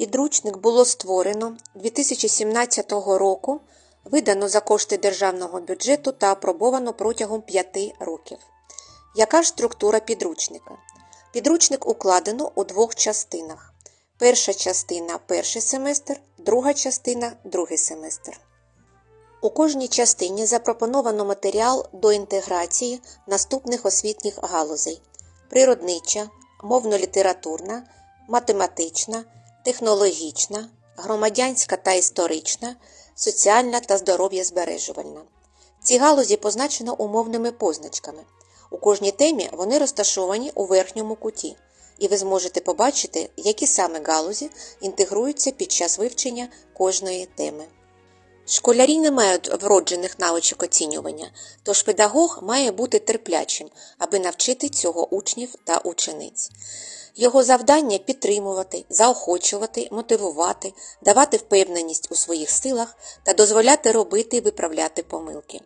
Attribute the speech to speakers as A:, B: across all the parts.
A: Підручник було створено 2017 року, видано за кошти державного бюджету та апробовано протягом 5 років. Яка ж структура підручника? Підручник укладено у двох частинах. Перша частина перший семестр, друга частина другий семестр. У кожній частині запропоновано матеріал до інтеграції наступних освітніх галузей: природнича, мовно-літературна, математична, технологічна, громадянська та історична, соціальна та здоров'я збережувальна. Ці галузі позначено умовними позначками. У кожній темі вони розташовані у верхньому куті, і ви зможете побачити, які саме галузі інтегруються під час вивчення кожної теми. Школярі не мають вроджених навичок оцінювання, тож педагог має бути терплячим, аби навчити цього учнів та учениць. Його завдання підтримувати, заохочувати, мотивувати, давати впевненість у своїх силах та дозволяти робити і виправляти помилки.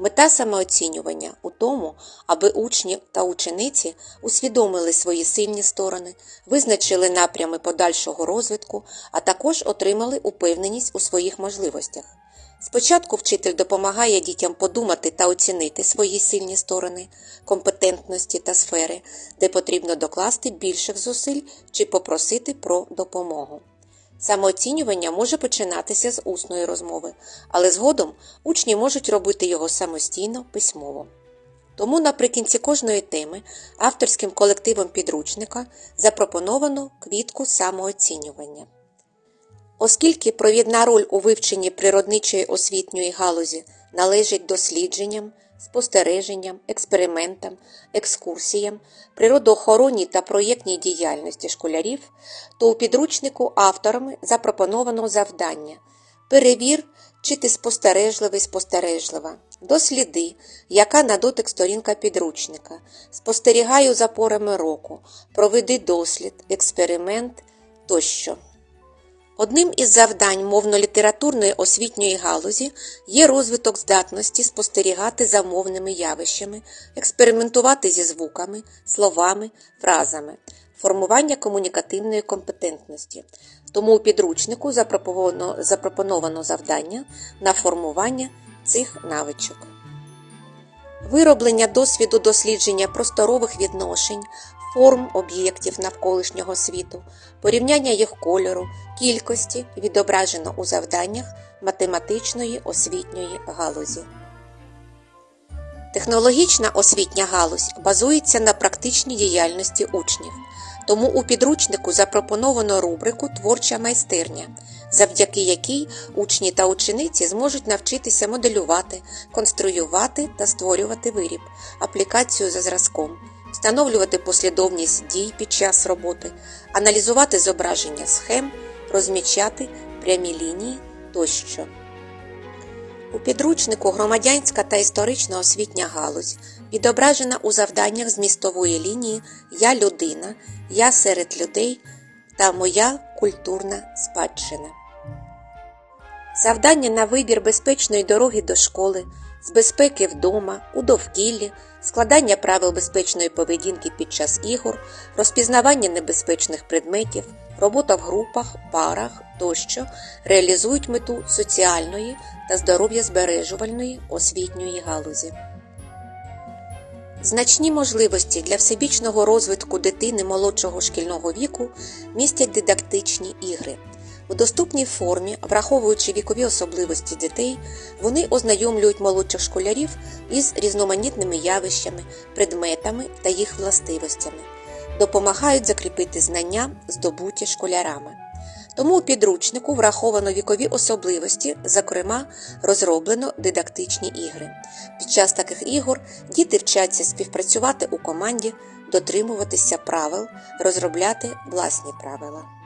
A: Мета самооцінювання у тому, аби учні та учениці усвідомили свої сильні сторони, визначили напрями подальшого розвитку, а також отримали упевненість у своїх можливостях. Спочатку вчитель допомагає дітям подумати та оцінити свої сильні сторони, компетентності та сфери, де потрібно докласти більших зусиль чи попросити про допомогу. Самооцінювання може починатися з усної розмови, але згодом учні можуть робити його самостійно письмово. Тому наприкінці кожної теми авторським колективом підручника запропоновано квітку самооцінювання. Оскільки провідна роль у вивченні природничої освітньої галузі належить дослідженням, спостереженням, експериментам, екскурсіям, природоохоронній та проєктній діяльності школярів, то у підручнику авторами запропоновано завдання. Перевір, чи ти спостережливий спостережлива, досліди, яка на дотик сторінка підручника, спостерігаю за порами року, проведи дослід, експеримент тощо. Одним із завдань мовно-літературної освітньої галузі є розвиток здатності спостерігати за мовними явищами, експериментувати зі звуками, словами, фразами, формування комунікативної компетентності. Тому у підручнику запропоновано, запропоновано завдання на формування цих навичок. Вироблення досвіду дослідження просторових відношень, форм об'єктів навколишнього світу, порівняння їх кольору, кількості відображено у завданнях математичної освітньої галузі. Технологічна освітня галузь базується на практичній діяльності учнів, тому у підручнику запропоновано рубрику Творча майстерня, завдяки якій учні та учениці зможуть навчитися моделювати, конструювати та створювати виріб, аплікацію за зразком, встановлювати послідовність дій під час роботи, аналізувати зображення схем, розмічати прямі лінії тощо. У підручнику громадянська та історична освітня галузь відображена у завданнях змістової лінії Я людина, Я серед людей та Моя культурна спадщина. Завдання на вибір безпечної дороги до школи, з безпеки вдома, у довкіллі, складання правил безпечної поведінки під час ігор, розпізнавання небезпечних предметів, робота в групах, парах тощо реалізують мету соціальної та здоров'я збережувальної освітньої галузі. Значні можливості для всебічного розвитку дитини молодшого шкільного віку містять дидактичні ігри. У доступній формі, враховуючи вікові особливості дітей, вони ознайомлюють молодших школярів із різноманітними явищами, предметами та їх властивостями, допомагають закріпити знання, здобуті школярами. Тому у підручнику враховано вікові особливості, зокрема, розроблено дидактичні ігри. Під час таких ігор діти вчаться співпрацювати у команді, дотримуватися правил, розробляти власні правила.